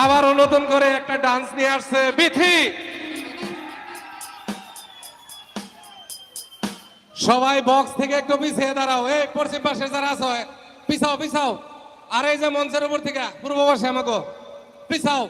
আবার নতুন করে একটা ডান্স নিয়ে আসছে বিথি। সবাই বক্স থেকে একটু পিছিয়ে দাঁড়াও। এই, পশ্চিম পাশে যারা আছো, পিছাও পিছাও। আর এই যে মঞ্চের উপর থেকে, পূর্ব বসে আমাকে, পিছাও।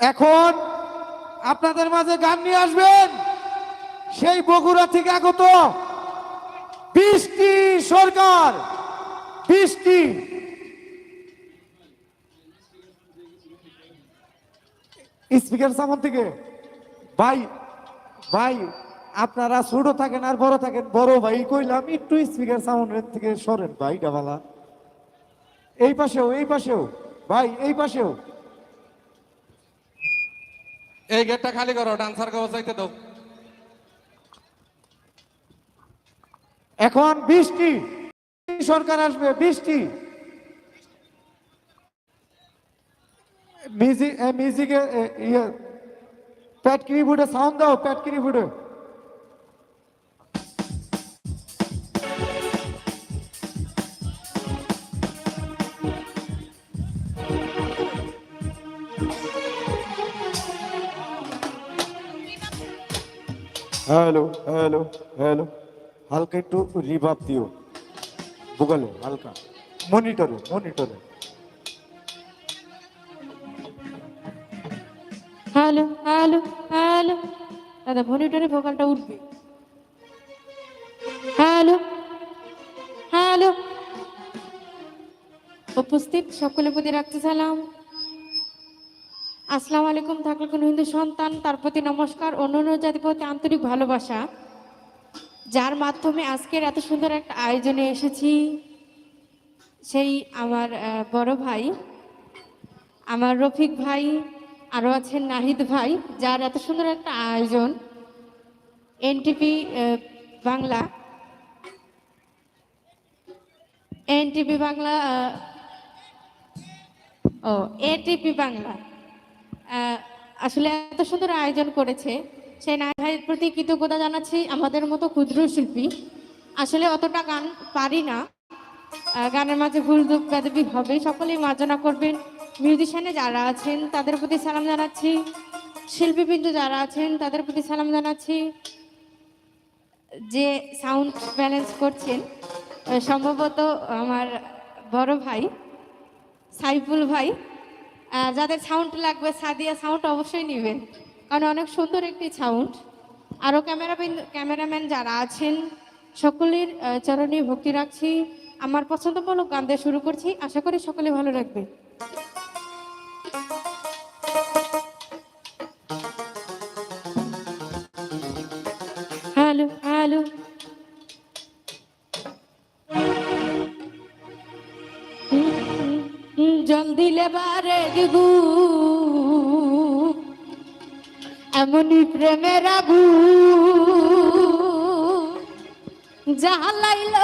এখন আপনাদের মাঝে গান নিয়ে আসবেন। সেই বগুড়া থেকে আগত বৃষ্টি সরকার। বৃষ্টি। স্পিকার সামন থেকে। ভাই ভাই, আপনারা ছোট থাকেন আর বড় থাকেন। বড় ভাই কইলাম, একটু স্পিকার সাউন্ডের থেকে সরেন। ভাই, ডাবালা। এই পাশেও এই পাশেও। ভাই, এই পাশেও। এই গেটটা খালি করো, ডান্সার কে বসাইতে দাও। এখন বৃষ্টি, সরকার আসবে, বৃষ্টি। মিউজিক মিউজিকে ইয়ে প্যাটকিরি বুড়ে সাউন্ড দাও প্যাটকিরি কিবোর্ডে হ্যালো হ্যালো হ্যালো হালকা একটু রিভাব দিও। বুগালে হালকা। মনিটরে মনিটরে হ্যালো হ্যালো হ্যালো দাদা মনিটরে ভোকালটা উঠবে। হ্যালো হ্যালো উপস্থিত, সকলের প্রতি রাখতে সালাম। আসসালামু আলাইকুম থাকলে কোনো হিন্দু সন্তান, তার প্রতি নমস্কার। অন্যান্য জাতির প্রতি আন্তরিক ভালোবাসা, যার মাধ্যমে আজকের এত সুন্দর একটা আয়োজনে এসেছি সেই আমার বড় ভাই, আমার রফিক ভাই, আরও আছেন নাহিদ ভাই, যার এত সুন্দর একটা আয়োজন, এনটিপি বাংলা এনটিপি বাংলা ও এটিপি বাংলা। আসলে এত সুন্দর আয়োজন করেছে। সেই নাহিদ ভাইয়ের প্রতি কৃতজ্ঞতা জানাচ্ছি আমাদের মতো ক্ষুদ্র শিল্পী। আসলে অতটা গান পারি না। গানের মাঝে ভুল দুঃখ বেদবি হবে, সকলেই মার্জনা করবেন। মিউজিশিয়ানে যারা আছেন, তাদের প্রতি সালাম জানাচ্ছি। শিল্পীবৃন্দ যারা আছেন, তাদের প্রতি সালাম জানাচ্ছি। যে সাউন্ড ব্যালেন্স করছেন সম্ভবত আমার বড় ভাই, সাইফুল ভাই। আহ, যাদের সাউন্ড লাগবে সাদিয়া সাউন্ড অবশ্যই নেবেন কারণ অনেক সুন্দর একটি সাউন্ড আরও ক্যামেরা ক্যামেরাম্যান যারা আছেন সকলের চরণে ভক্তি রাখছি। আমার পছন্দমূলক গান দিয়ে শুরু করছি। আশা করি সকলে ভালো রাখবে। বারে দিবু এমনই প্রেমের আগু জাহালাইল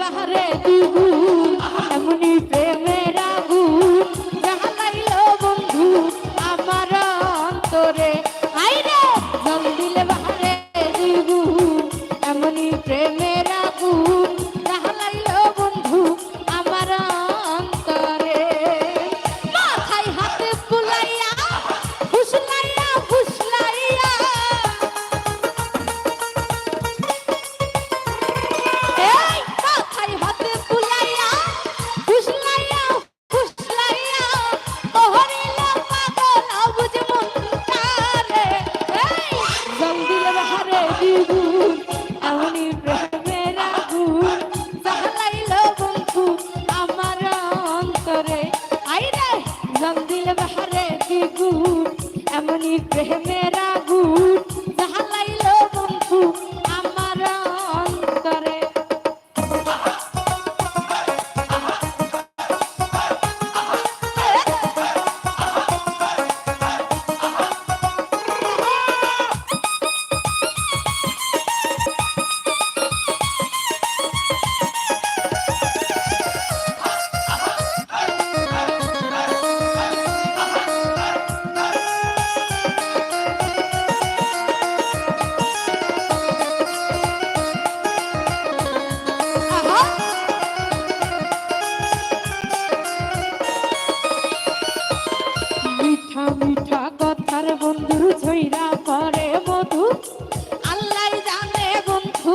বাহারে। দিবু এমনি প্রেমের এমনই প্রেমের আগুন